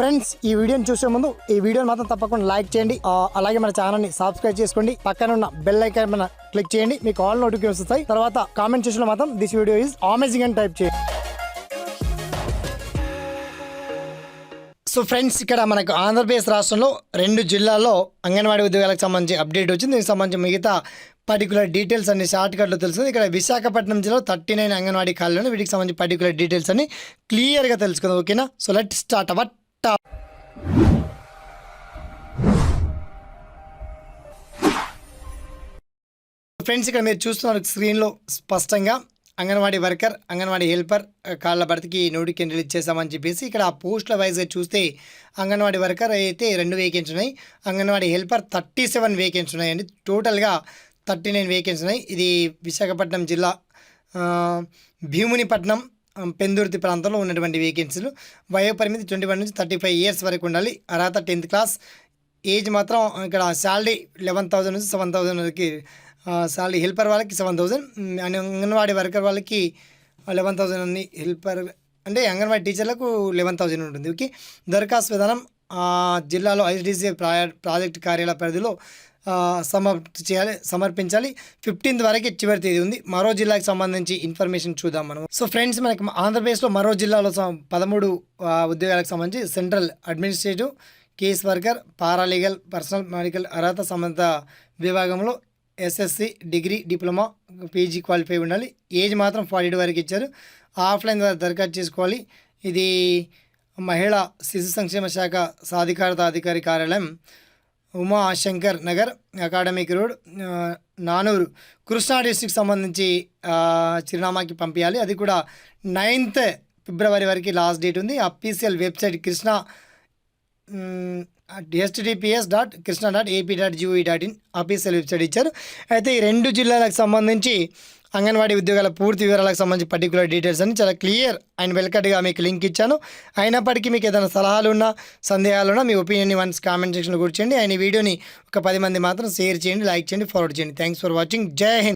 Friends ఈ వీడియోని చూసే ముందు ఈ వీడియోని మాత్రం తప్పకుండా లైక్ చేయండి. అలాగే మన ఛానల్ని సబ్స్క్రైబ్ చేసుకోండి. పక్కన ఉన్న బెల్ ఐకాన్ మన క్లిక్ చేయండి. మీకు ఆల్ నోటిఫికేషన్ వస్తాయి. తర్వాత కామెంట్ చేసిన మాత్రం దిస్ వీడియో ఈజ్ అమేజింగ్ అని టైప్ చేయండి. సో ఫ్రెండ్స్ ఇక్కడ మనకు ఆంధ్రప్రదేశ్ రాష్ట్రంలో రెండు జిల్లాల్లో అంగన్వాడీ ఉద్యోగాలకు సంబంధించి అప్డేట్ వచ్చింది. దీనికి సంబంధించి మిగతా పర్టికులర్ డీటెయిల్స్ అన్ని షార్ట్ కట్లో తెలుస్తుంది. ఇక్కడ విశాఖపట్నం జిల్లాలో థర్టీ నైన్ అంగన్వాడీ ఖాళీలు వీటికి సంబంధించి పర్టికులర్ డీటెయిల్స్ అన్ని క్లియర్గా తెలుసుకుందాం. ఓకేనా? So let start our top friends ఇక్కడ మీరు చూస్తున్నారు స్క్రీన్లో స్పష్టంగా. అంగన్వాడీ వర్కర్ అంగన్వాడీ హెల్పర్ కాళ్ళ భర్తకి నోటికి రిలీజ్ చేస్తామని చెప్పేసి ఇక్కడ ఆ పోస్టుల వైజ్గా చూస్తే అంగన్వాడీ వర్కర్ అయితే రెండు వేకెన్సీ ఉన్నాయి. Anganwadi helper thirty seven vacancy ఉన్నాయండి. టోటల్గా థర్టీ నైన్ వేకెన్సీ ఉన్నాయి. ఇది విశాఖపట్నం జిల్లా భీమునిపట్నం పెందుర్తి ప్రాంతంలో ఉన్నటువంటి వేకెన్సీలు వయో పరిమితి ట్వంటీ వన్ నుంచి థర్టీ ఫైవ్ ఇయర్స్ వరకు ఉండాలి. అర్హత టెన్త్ క్లాస్ ఏజ్ మాత్రం ఇక్కడ శాలరీ లెవెన్ థౌసండ్ నుంచి సెవెన్ థౌసండ్ వరకు శాలరీ హెల్పర్ వాళ్ళకి seven thousand and anganwadi worker వాళ్ళకి లెవెన్ థౌసండ్ ఉంది హెల్పర్ అంటే అంగన్వాడీ టీచర్లకు లెవెన్ థౌసండ్ ఉంటుంది. ఓకే. దరఖాస్తు విధానం జిల్లాలో ఐడిసి ప్రా ప్రాజెక్ట్ కార్యాలయ పరిధిలో సమర్పి చేయాలి సమర్పించాలి. ఫిఫ్టీన్త్ వరకు చివరి తేదీ ఉంది. మరో జిల్లాకి సంబంధించి ఇన్ఫర్మేషన్ చూద్దాం మనం సో ఫ్రెండ్స్ మనకి ఆంధ్రప్రదేశ్లో మరో జిల్లాలో సం- పదమూడు ఉద్యోగాలకు సంబంధించి central administrative case worker paralegal personal medical అర్హత సంబంధిత విభాగంలో SSC degree diploma PG qualify ఉండాలి. ఏజ్ మాత్రం ఫార్టీ వరకు ఇచ్చారు. ఆఫ్లైన్ ద్వారా దరఖాస్తు చేసుకోవాలి. ఇది మహిళా శిశు సంక్షేమ శాఖ సాధికారత అధికారి కార్యాలయం. Uma Shankar Nagar academic road Nanuru. Krishna district సంబంధించి చిరునామాకి పంపించాలి అది కూడా నైన్త్ ఫిబ్రవరి వరకు లాస్ట్ డేట్ ఉంది. Official website Krishna STDPS dot Krishna dot AP dot GOE dot in official website ఇచ్చారు. అయితే ఈ రెండు జిల్లాలకు సంబంధించి అంగన్వాడీ ఉద్యోగాల పూర్తి వివరాలకు సంబంధించి పర్టికులర్ డీటెయిల్స్ అని చాలా క్లియర్ అండ్ వెల్కట్గా మీకు లింక్ ఇచ్చాను. అయినప్పటికీ మీకు ఏదైనా సలహాలు ఉన్నా సందేహాలు ఉన్నా మీ ఒపీనియన్ని వన్స్ కామెంట్ సెక్షన్లో కూర్చోండి అండ్ ఈ వీడియోని ఒక పది మంది మాత్రం షేర్ చేయండి లైక్ చేయండి ఫార్వర్డ్ చేయండి. థ్యాంక్స్ ఫర్ వాచింగ్ జై హింద్